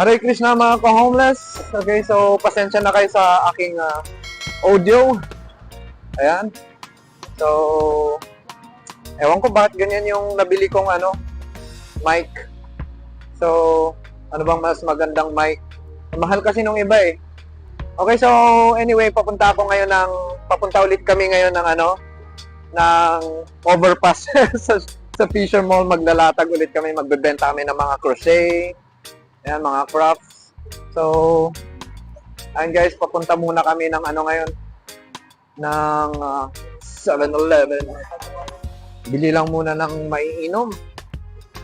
Hare Krishna mga ka-homeless. Okay, so pasensya na kayo sa aking ah, audio. Ayan. So, ewan ko bakit ganyan yung nabili kong ano, mic. So, ano bang mas magandang mic? Mahal kasi nung iba eh. Okay, so anyway, papunta ako ngayon ng, papunta ulit kami ngayon ng ano, ng overpass sa, sa Fisher Mall. Maglalatag ulit kami, magbebenta kami ng mga crochet, Ayan, mga crafts. So, ayun guys, papunta muna kami ng ano ngayon, ng ah, 7-Eleven. Bili lang muna ng maiinom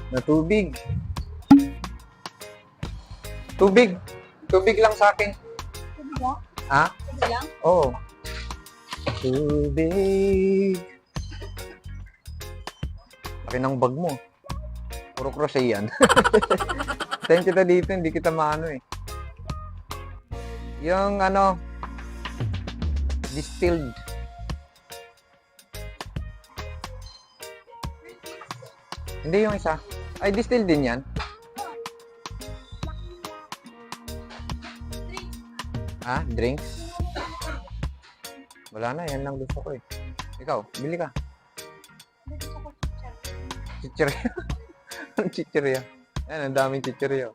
na tubig. Tubig. Tubig lang sa akin. Ha? Isa lang? Oo. Tubig. Laki ng bag mo. Puro crochet yan. Thank kita dito, hindi kita maano eh. Yung ano, distilled. Hindi yung isa. Ay, distilled din yan. Ah, drinks? Wala na, yan lang gusto ko eh. Ikaw, bili ka. Chichirya. Ang chichirya. Yan, ang daming chichirya.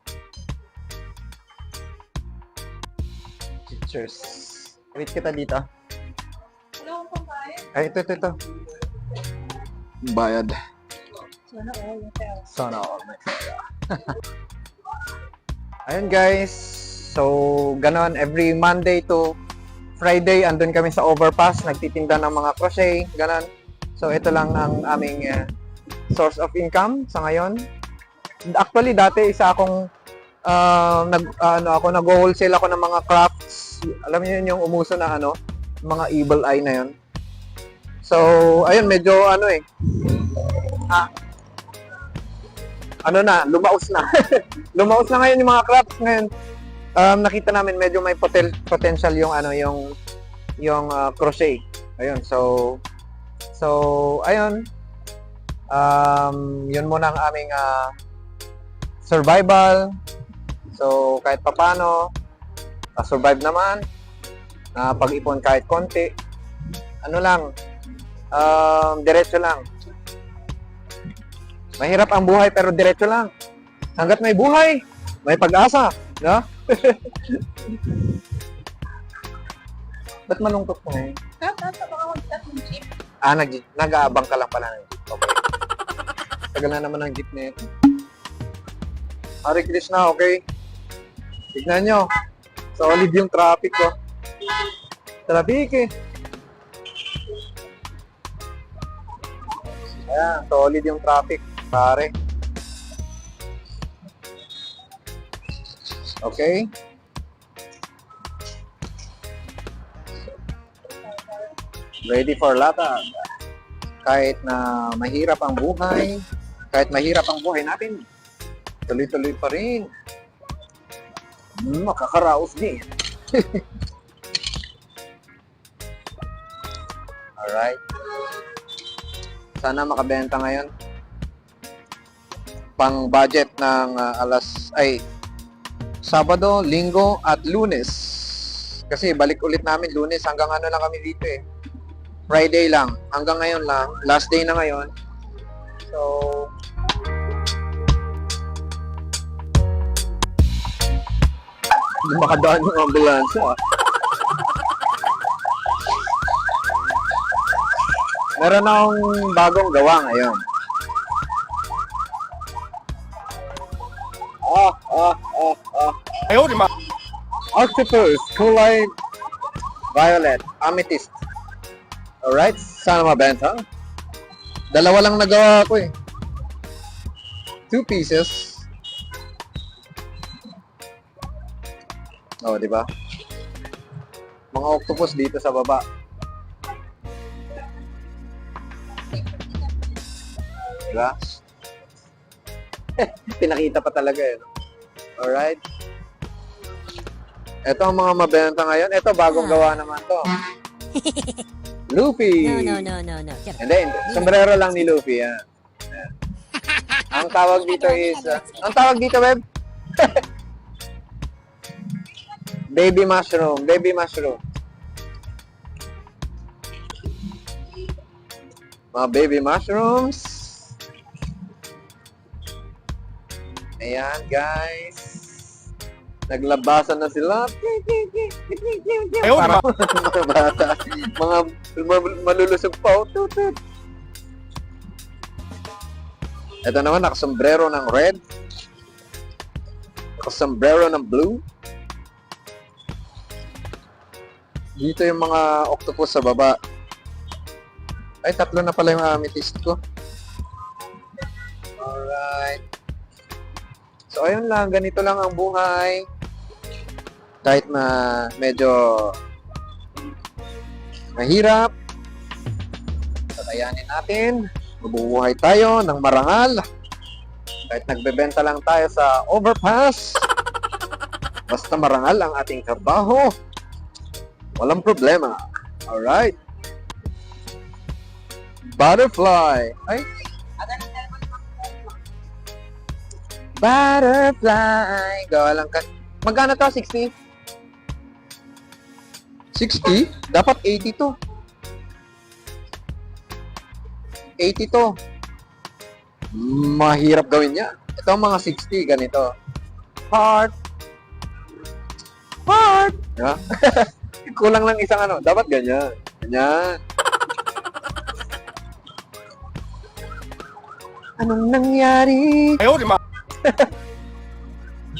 Chichers. Wait kita dito. Akong pambayad. Ay, ito, ito, ito. Bayad. Sana all. Sana all. Ayun guys. So, ganon. Every Monday to Friday, andun kami sa overpass. Nagtitinda ng mga crochet. Ganon. So, ito lang ang aming eh, source of income sa ngayon. Actually, dati isa akong ah, nag ano ako nag-wholesale ako ng mga crafts. Alam niyo yun yung umuso na ano, mga evil eye na yun. So, ayun medyo ano eh. Ah, ano na, lumaos na. lumaos na ngayon yung mga crafts ngayon. Um, nakita namin medyo may potel- potential yung ano, yung yung ah, crochet. Ayun, so so ayun. Um, yun muna ang aming ah, survival. So kahit papano, survive naman. Na pag-ipon kahit konti. Ano lang, um, diretso lang. Mahirap ang buhay pero diretso lang. Hanggat may buhay, may pag-asa. No? Ba't malungkot mo ngayon? Nasa baka mag-start ng jeep. Ah, nag nag-aabang ka lang pala ng jeep. Okay. Tagal na naman ng jeep na ito. Hare Krishna, okay? Tignan nyo. Solid yung traffic ko. Traffic eh. Ayan, solid yung traffic, pare. Okay? Ready for latag. Kahit na mahirap ang buhay, kahit mahirap ang buhay natin, tuloy-tuloy pa rin. Makakaraos din. Alright. Sana makabenta ngayon. Pang budget ng ah, alas, ay, Sabado, Linggo, at Lunes. Kasi balik ulit namin Lunes hanggang ano lang kami dito eh. Friday lang. Hanggang ngayon lang. Last day na ngayon. So, makadaan yung ambulansya. Meron akong bagong gawa ngayon. Ah, ah, ah, ah. Ayaw, oh, di ma... Octopus, kulay violet, amethyst. Alright, sana mabenta. Dalawa lang nagawa ko eh. Two pieces, Oh, di ba? Mga octopus dito sa baba. Di ba? Pinakita pa talaga eh. no? Alright. Ito ang mga mabenta ngayon. Ito, bagong gawa naman to. Luffy! No, no, no, no, no. Hindi, hindi. Sombrero lang ni Luffy, yan. Yan. ang tawag dito is, uh, ang tawag dito, Web? Baby mushroom, baby mushroom. Mga baby mushrooms. Ayan, guys. Naglabasan na sila. Ayaw Para mga bata. Mga ma- malulusog pa. oh. Tut, tut. Ito naman, nakasombrero ng red. Nakasombrero ng blue. Dito yung mga octopus sa baba. Ay, tatlo na pala yung amethyst ko. Alright. So, ayun lang. Ganito lang ang buhay. Kahit na medyo mahirap, kakayanin natin. Mabubuhay tayo ng marangal. Kahit nagbebenta lang tayo sa overpass. Basta marangal ang ating trabaho. Walang problema. Alright. Butterfly. Ay. Butterfly. Gawa lang ka. Magkano to? 60? 60? Dapat 80 to. 80 to. Mahirap gawin niya. Ito mga 60, ganito. Heart. Heart. Diba? Kulang lang isang ano. Dapat ganyan. Ganyan. Anong nangyari? Ayaw, di ma.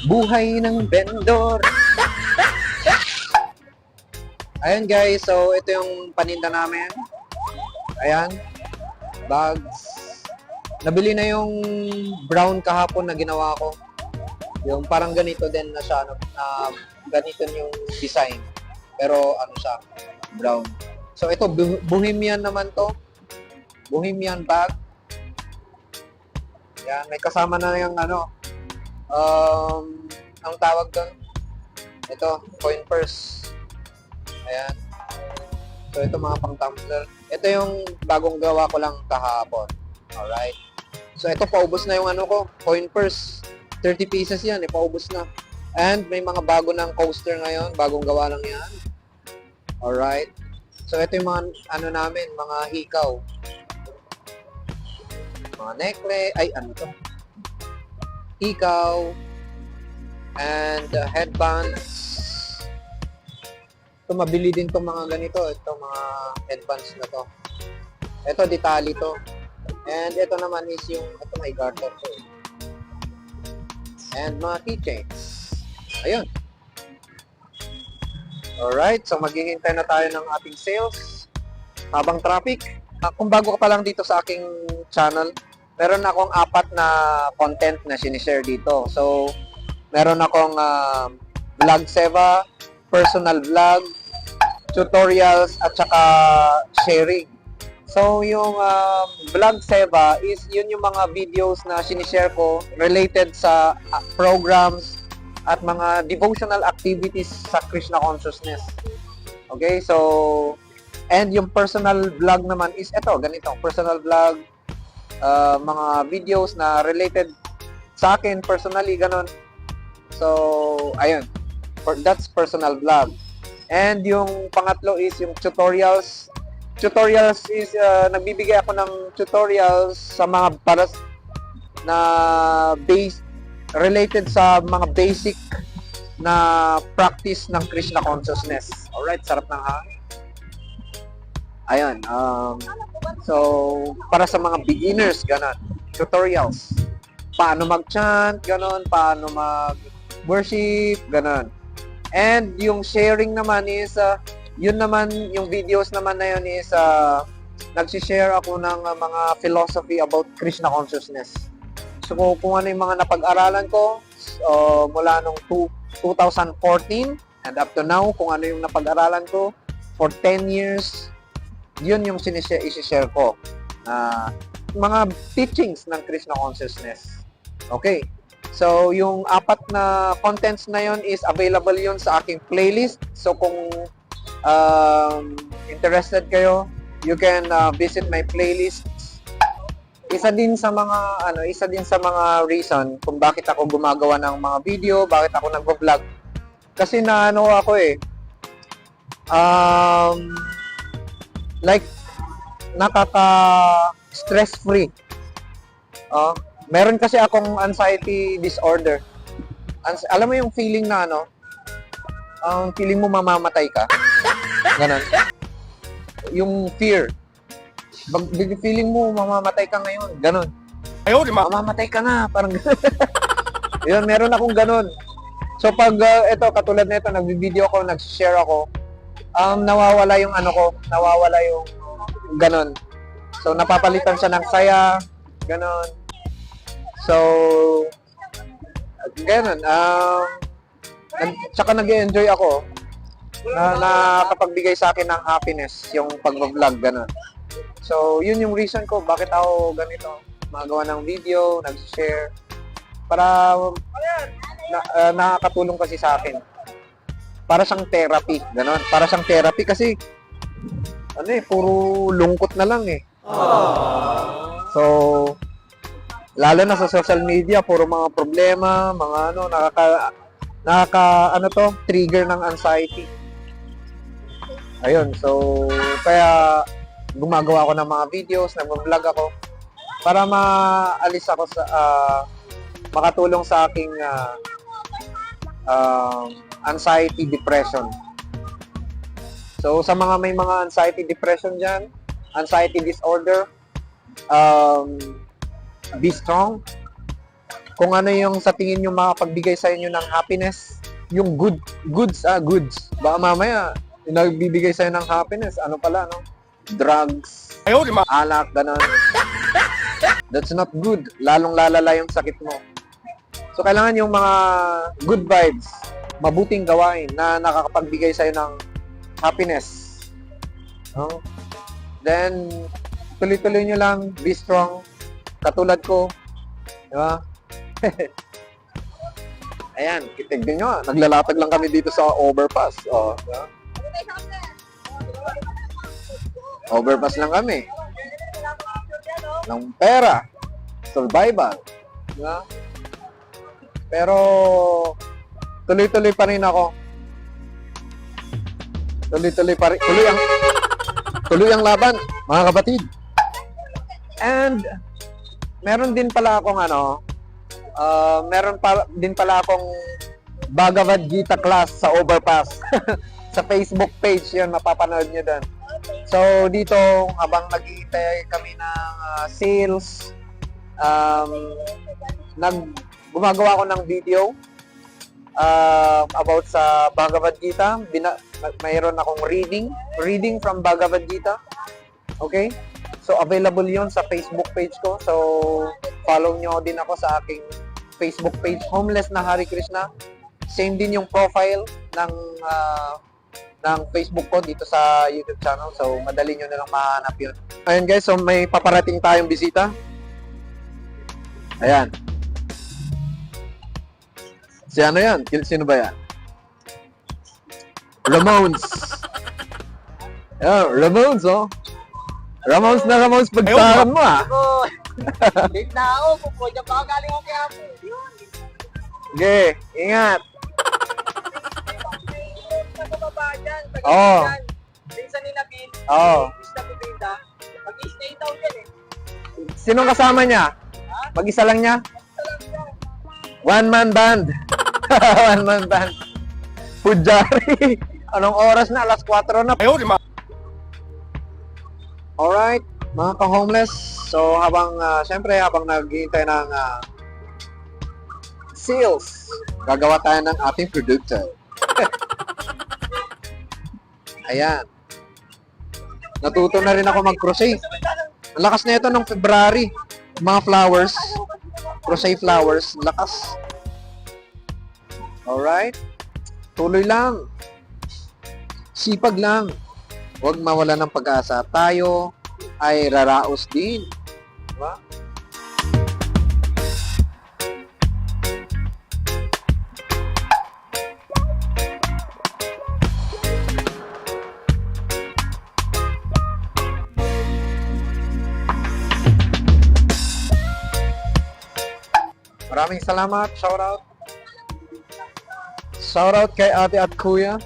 Buhay ng vendor. Ayan guys, so ito yung paninda namin. Ayan. Bags. Nabili na yung brown kahapon na ginawa ko. Yung parang ganito din na siya, ano, na ganito yung design. Pero ano siya, brown. So ito, Bohemian naman to. Bohemian bag. Yan, may kasama na yung ano, um, ang tawag doon, ito, coin purse. Ayan. So, ito mga pang tumbler. Ito yung bagong gawa ko lang kahapon. Alright. So, ito, paubos na yung ano ko, coin purse. 30 pieces yan, eh, paubos na. And may mga bago ng coaster ngayon, bagong gawa lang yan. Alright. So, ito yung mga, ano namin, mga hikaw. Mga necklace, ay, ano to? Hikaw. And uh, headbands. Ito, mabili din itong mga ganito. Ito, mga headbands na to. Ito, detali to. And ito naman is yung, ito may garter to. And mga keychains. Ayun. Alright, so maghihintay na tayo ng ating sales habang traffic. Ah, kung bago ka pa lang dito sa aking channel, meron akong apat na content na sinishare dito. So, meron akong ah, vlog seva, personal vlog, tutorials, at saka sharing. So, yung um, vlog seva is yun yung mga videos na sinishare ko related sa ah, programs at mga devotional activities sa Krishna consciousness. Okay, so and yung personal vlog naman is ito, ganito, personal vlog, uh, mga videos na related sa akin personally, ganon. So, ayun. For, that's personal vlog. And yung pangatlo is yung tutorials. Tutorials is, uh, nagbibigay ako ng tutorials sa mga para na base related sa mga basic na practice ng Krishna consciousness. Alright, sarap ng hangin. Ayun, um, so, para sa mga beginners, ganon, tutorials. Paano mag-chant, ganon, paano mag-worship, ganon. And yung sharing naman is, uh, yun naman, yung videos naman na yun is, uh, nagsishare ako ng uh, mga philosophy about Krishna consciousness. So, kung, ano yung mga napag-aralan ko, uh, mula nung two- 2014 and up to now, kung ano yung napag-aralan ko for 10 years, yun yung sinishare, isi-share ko. na mga teachings ng Krishna consciousness. Okay. So, yung apat na contents na yun is available yun sa aking playlist. So, kung um, interested kayo, you can uh, visit my playlist. Isa din sa mga ano, isa din sa mga reason kung bakit ako gumagawa ng mga video, bakit ako nagvo-vlog Kasi na ano ako eh. Um, like, nakaka stress free. Oh, meron kasi akong anxiety disorder. Ans- alam mo yung feeling na ano, ang feeling mo mamamatay ka. Ganon. Yung fear. Bag, big- feeling mo mamamatay ka ngayon. Ganon. Di ma. Mamamatay ka na. Parang Yun, meron akong ganon. So pag uh, ito, katulad na ito, nag-video ako, nag-share ako, um, nawawala yung ano ko, nawawala yung ganon. So napapalitan siya ng saya, ganon. So, ganon. Um, nag, tsaka nag-enjoy ako na nakapagbigay sa akin ng happiness yung pag-vlog, ganon. So, yun yung reason ko bakit ako ganito magawa ng video, nag-share para na, ah, nakakatulong kasi sa akin. Para siyang therapy, ganon. Para siyang therapy kasi ano eh, puro lungkot na lang eh. So, lalo na sa social media, puro mga problema, mga ano, nakaka, nakaka, ano to, trigger ng anxiety. Ayun, so, kaya gumagawa ako ng mga videos, nag-vlog ako, para maalis ako sa, ah, makatulong sa aking ah, um, anxiety, depression. So, sa mga may mga anxiety, depression dyan, anxiety disorder, um, be strong. Kung ano yung sa tingin nyo makapagbigay sa inyo ng happiness, yung good, goods, ah, goods. Baka mamaya, nagbibigay sa'yo ng happiness, ano pala, no? Drugs, Ayaw, di ma. alak, ganon. That's not good. Lalong lalala yung sakit mo. So, kailangan yung mga good vibes, mabuting gawain na nakakapagbigay sa'yo ng happiness. No? Then, tuloy-tuloy nyo lang, be strong. Katulad ko. Di ba? Ayan, tignan nyo, ah, naglalatag lang kami dito sa overpass. Oh, di ba? Overpass lang kami. Ng pera. Survival. Di ba? Pero, tuloy-tuloy pa rin ako. Tuloy-tuloy pa rin. Tuloy ang, tuloy ang laban, mga kapatid. And, meron din pala akong ano, uh, meron pa, din pala akong Bhagavad Gita class sa Overpass. sa Facebook page yun, mapapanood nyo doon. So, dito, habang naghihintay kami ng ah, sales, um, nag, gumagawa ako ng video uh, about sa Bhagavad Gita. Bina, mayroon akong reading, reading from Bhagavad Gita. Okay? So, available yon sa Facebook page ko. So, follow nyo din ako sa aking Facebook page, Homeless na Hari Krishna. Same din yung profile ng ah, ng Facebook ko dito sa YouTube channel. So, madali nyo na lang mahanap yun. Ayun guys, so may paparating tayong bisita. Ayan. Si ano yan? Sino ba yan? Ramones. Ayan, Ramones, oh. Ramones na Ramones pagtahan mo, ah. Late na ako, pupunta pa ako galing ako kaya po. Sige, ingat. Sa Oo. dyan. Minsan ni Nabil, Oo. is na bibinda. Mag-stay daw dyan eh. Sinong kasama niya? Mag-isa lang niya? One man band. One man band. Pujari. Anong oras na? Alas 4 na. Ayaw, di ma. Alright, mga ka-homeless. So habang, uh, syempre, habang naghihintay ng ah, sales, gagawa tayo ng ating produkto. Ayan. Natuto na rin ako mag-crochet. Ang lakas na ito nung February. Mga flowers. Crochet flowers. Lakas. Alright. Tuloy lang. Sipag lang. Huwag mawala ng pag-asa. Tayo ay raraos din. Diba? Maraming salamat. Shout out. Shoutout kay ate at kuya.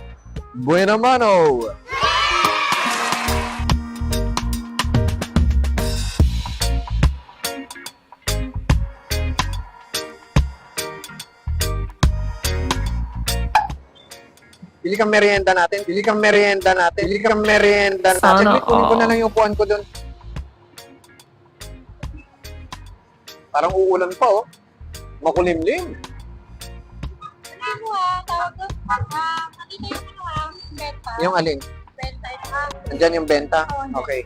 Buena mano! Bili kang merienda natin. Bili kang merienda natin. Bili kang merienda natin. Sana Saglit, kunin ko na all. lang yung upuan ko doon. Parang uulan pa, oh. Makulimlim. Ano mo ah, tawag doon? Ah, nandito yung ano ah, benta. Yung alin? benta ito ah. Andyan yung benta? Oo. Okay.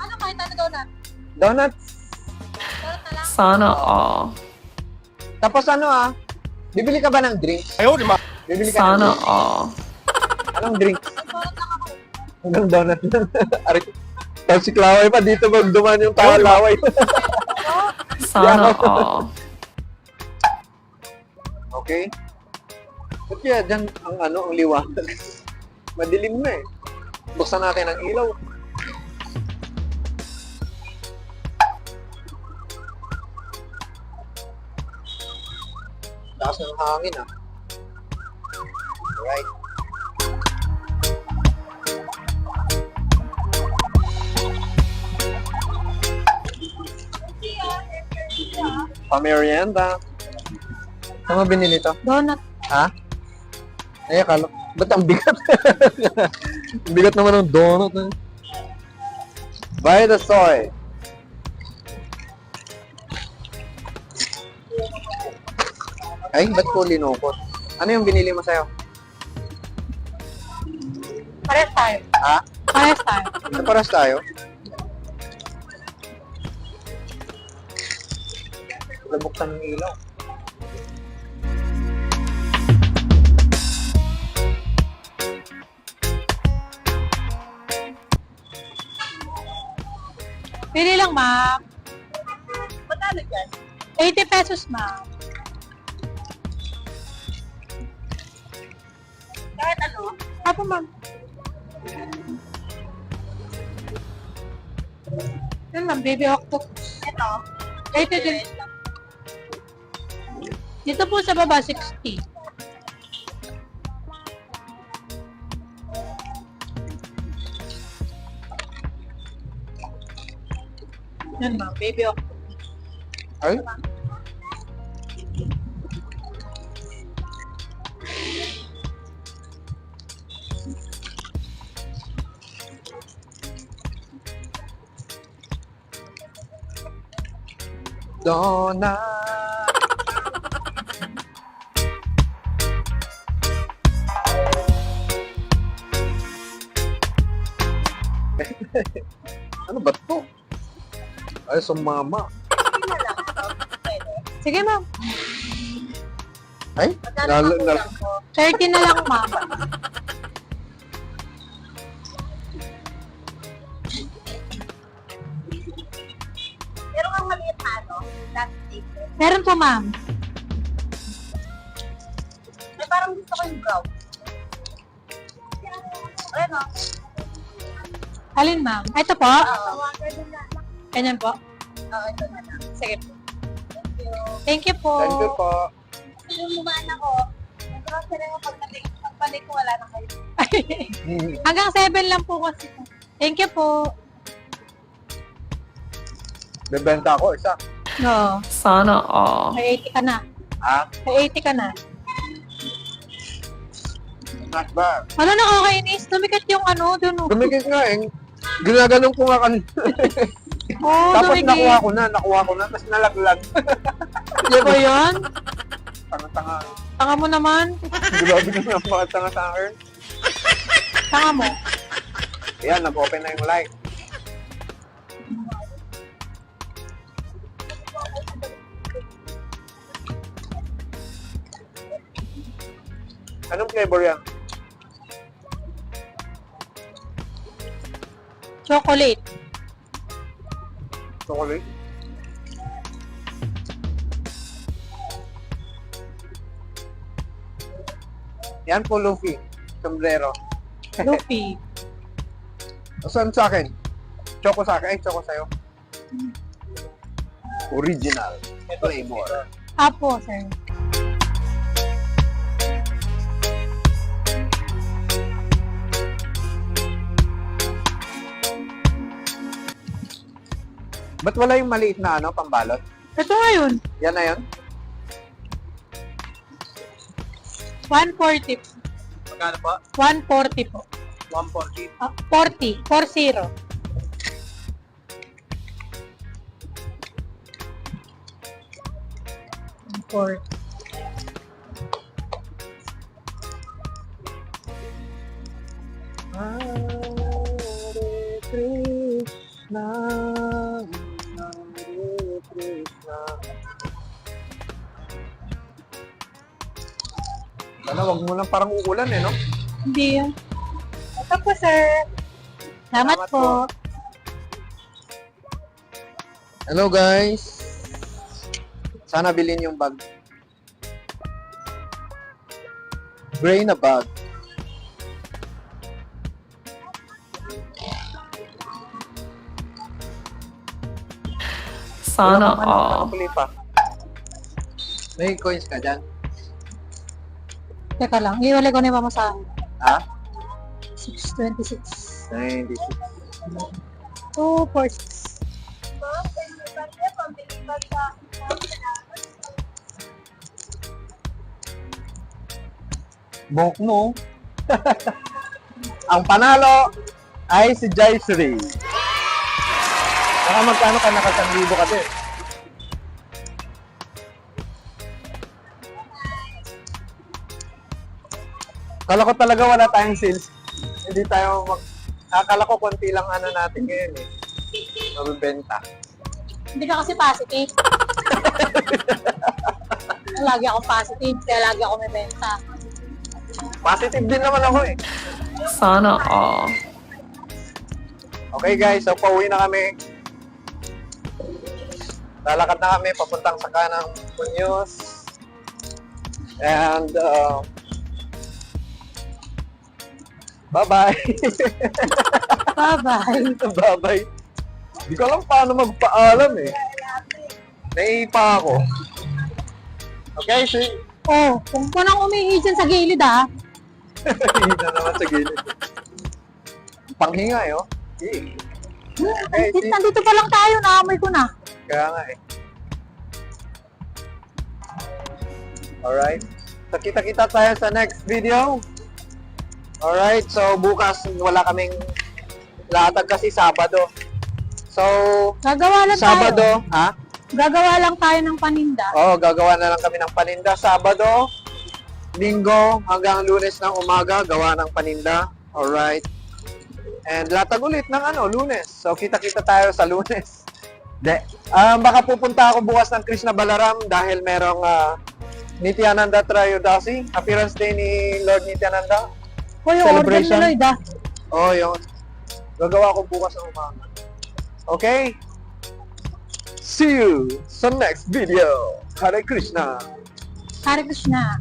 Ano kahit ano na? Donuts. Dorot na lang. Sana all. Tapos ano ah, bibili ka ba ng drinks? Ayaw, di ba? Bibili ka ng Sana drinks? all. Anong lang ako. Hanggang donut lang. Ari, tapos si Klaway pa, dito magduman yung tawa laway. Sana all. Okay? Ba't kaya dyan ang ano, ang liwanag? Madilim na eh. Buksan natin ang ilaw. Lakas ng hangin ah. Alright. Pamerienda. Saan mo binili to? Donut. Ha? Ay, akala. Ba't ang bigat? ang bigat naman ng donut. Eh. Buy the soy. Ay, ba't ko linukot? Ano yung binili mo sa'yo? Pares tayo. Ha? Pares tayo. Sa paras tayo? Nabuksan ng ilaw. Pili lang, ma'am. Magkano dyan? 80 pesos, ma'am. Kahit ano? Apo, ma'am. Yan, ma'am. Baby octopus. Ito? 80 din. Dito po sa baba, 60. Yan, ma'am. Baby octopus. Ay? Donut. Ay, sumama. Hindi na lang. Sige, ma'am. Ay, Magkano lalo, ko? 30 na lang, ma'am. Pero ang maliit na ano? Plastic. Meron po, ma'am. May parang gusto ko yung brown. Ano? Alin, ma'am? Ito po. Oo. Ganyan po. Oo, ito na lang. Sige po. Thank you. Thank you po. Thank you po. Yung lumaan ako, nag-grocery ako pagdating. Pagbalik ko, wala na kayo. Hanggang 7 lang po kasi. Thank you po. Bebenta ako isa. No. Sana all. May 80 ka na. Ha? May 80 ka na. Not bad. Ano nakakainis? Dumikit yung ano, dun. oh. Dumikit nga eh. Ginaganong ko nga kanina. Oh, Tapos dumikit. nakuha ko na, nakuha ko na, tapos nalaglag. Ano ba yun? Tanga-tanga. Tanga mo naman. Grabe ka na mga tanga sa akin. Tanga mo. Ayan, nag-open na yung light. Anong flavor yan? Chocolate. Chocolate? Yan po, Luffy. Sombrero. Luffy. Saan sa akin? Choco sa akin. Ay, choco sa'yo. Original. Flavor. Apo, sir. Ba't wala yung maliit na ano, pambalot? Ito ngayon, Yan na yun? 140. Magkano po? 140 po. 140. Ah, 40. 40. Four. Hare Krishna, Krishna. Sana wag mo lang parang uulan eh, no? Hindi yun. Ito po, sir. Salamat, Salamat po. po. Hello guys. Sana bilhin yung bag. Gray na bag. Sana all. pa. May coins ka dyan? Teka lang, iwalay ko na yung mamasahe. Ha? 626. 96. 246. Ma'am, pwede ba niya pambili ba sa Bok mo. Ang panalo ay si Jaisri. Baka magkano ka nakasanlibo ka din. Kala ko talaga wala tayong sales. Hindi tayo mag... Akala ko konti lang ano natin ngayon eh. Mabibenta. Hindi ka kasi positive. lagi ako positive, kaya lagi ako may benta. Positive din naman ako eh. Sana all. Okay guys, so pauwi na kami. Lalakad na kami papuntang sa kanang Muñoz. And uh, bye-bye. Bye-bye. bye-bye. Hindi ko alam paano magpaalam eh. Naiipa ako. Okay, see. Oh, kung ko nang umihi dyan sa gilid ah. Hindi na naman sa gilid. Panghinga eh, oh. Okay, see. nandito pa lang tayo, naamoy ko na. Kaya nga eh. Alright. So, kita-kita tayo sa next video. Alright. So, bukas wala kaming latag kasi Sabado. So, Gagawa lang tayo. Sabado, ha? Gagawa lang tayo ng paninda. Oo, gagawa na lang kami ng paninda. Sabado, Linggo, hanggang Lunes ng umaga, gawa ng paninda. Alright. And latag ulit ng ano, Lunes. So, kita-kita tayo sa Lunes. De, um, baka pupunta ako bukas ng Krishna Balaram dahil merong uh, Nityananda Trayodasi, appearance day ni Lord Nityananda. Hoy, yung order ni Lloyd ah. Oh, yun. Gagawa ko bukas ng umaga. Okay? See you sa next video. Hare Krishna. Hare Krishna.